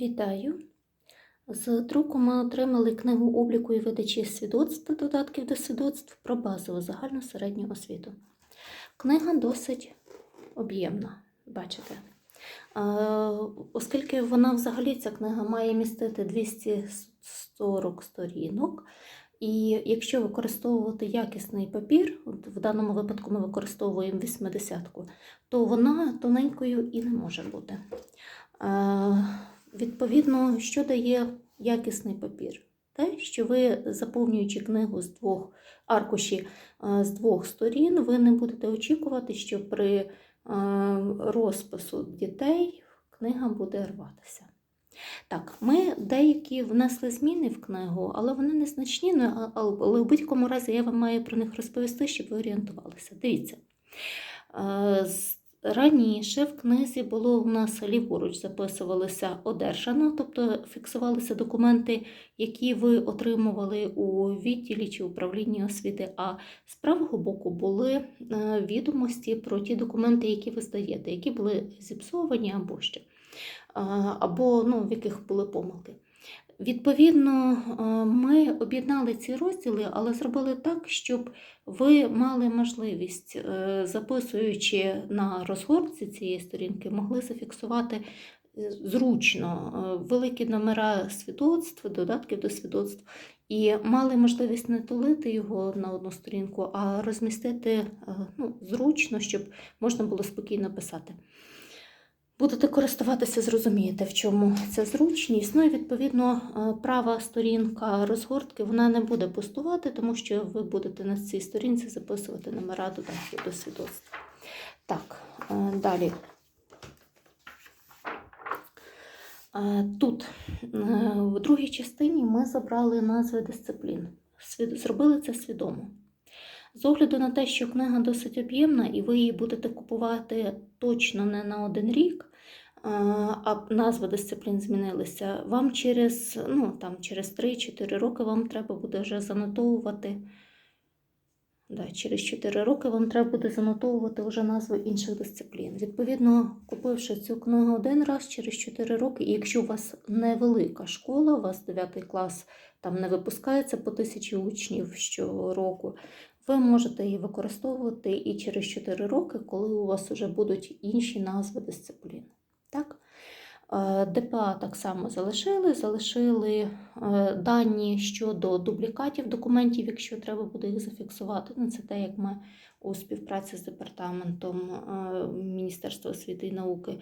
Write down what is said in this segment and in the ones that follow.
Вітаю! З друку ми отримали книгу обліку і видачі свідоцтв додатків до свідоцтв про базову загальну середню освіту. Книга досить об'ємна, бачите. Е, Оскільки вона взагалі ця книга має містити 240 сторінок, і якщо використовувати якісний папір, от в даному випадку ми використовуємо 80-ку, то вона тоненькою і не може бути. Відповідно, що дає якісний папір? Те, що ви, заповнюючи книгу з двох аркуші е, з двох сторін, ви не будете очікувати, що при е, розпису дітей книга буде рватися. Так, ми деякі внесли зміни в книгу, але вони незначні, ну, але в будь-якому разі я вам маю про них розповісти, щоб ви орієнтувалися. Дивіться. Е, з- Раніше в книзі було у нас ліворуч записувалося одержано, тобто фіксувалися документи, які ви отримували у відділі чи управлінні освіти. А з правого боку були е, відомості про ті документи, які ви здаєте, які були зіпсовані або що, або ну, в яких були помилки. Відповідно, е, ми об'єднали ці розділи, але зробили так, щоб ви мали можливість, е, записуючи на розгорці цієї сторінки, могли зафіксувати е, зручно великі номера свідоцтв, додатків до свідоцтв, і мали можливість не тулити його на одну сторінку, а розмістити ну, зручно, щоб можна було спокійно писати. Будете користуватися, зрозумієте, в чому ця зручність. Ну і відповідно е, права сторінка розгортки вона не буде пустувати, тому що ви будете на цій сторінці записувати номера додатків до свідоцтва. Так, е, далі. Е, Тут в другій частині ми забрали назви дисциплін. Зробили це свідомо. З огляду на те, що книга досить об'ємна, і ви її будете купувати точно не на один рік, а, назва дисциплін змінилися, вам через, ну, там, через 3-4 роки вам треба буде вже занотовувати. Да, через 4 роки вам треба буде занотовувати вже назви інших дисциплін. Відповідно, купивши цю книгу один раз через 4 роки, і якщо у вас невелика школа, у вас 9 клас там не випускається по тисячі учнів щороку, ви можете її використовувати і через 4 роки, коли у вас вже будуть інші назви дисциплін. Так? Е, ДПА так само залишили, залишили е, дані щодо дублікатів документів, якщо треба буде їх зафіксувати. Ну, це те, як ми у співпраці з департаментом е, Міністерства освіти і науки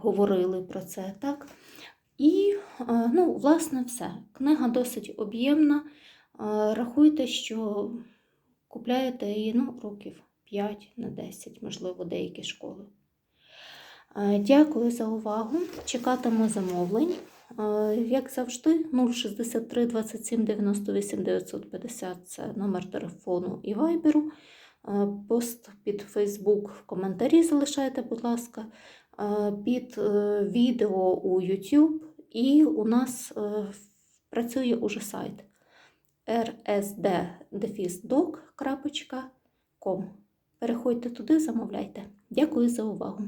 говорили про це. Так? І, ну, власне, все. Книга досить об'ємна. Рахуйте, що купляєте її ну, років 5 на 10, можливо, деякі школи. Е, Дякую за увагу. Чекатиму замовлень. Е, Як завжди, 063 27 98 950 це номер телефону і вайберу. Е, Пост під Фейсбук в коментарі залишайте, будь ласка, під відео у YouTube. І у нас працює уже сайт rsd-doc.com. Переходьте туди, замовляйте. Дякую за увагу.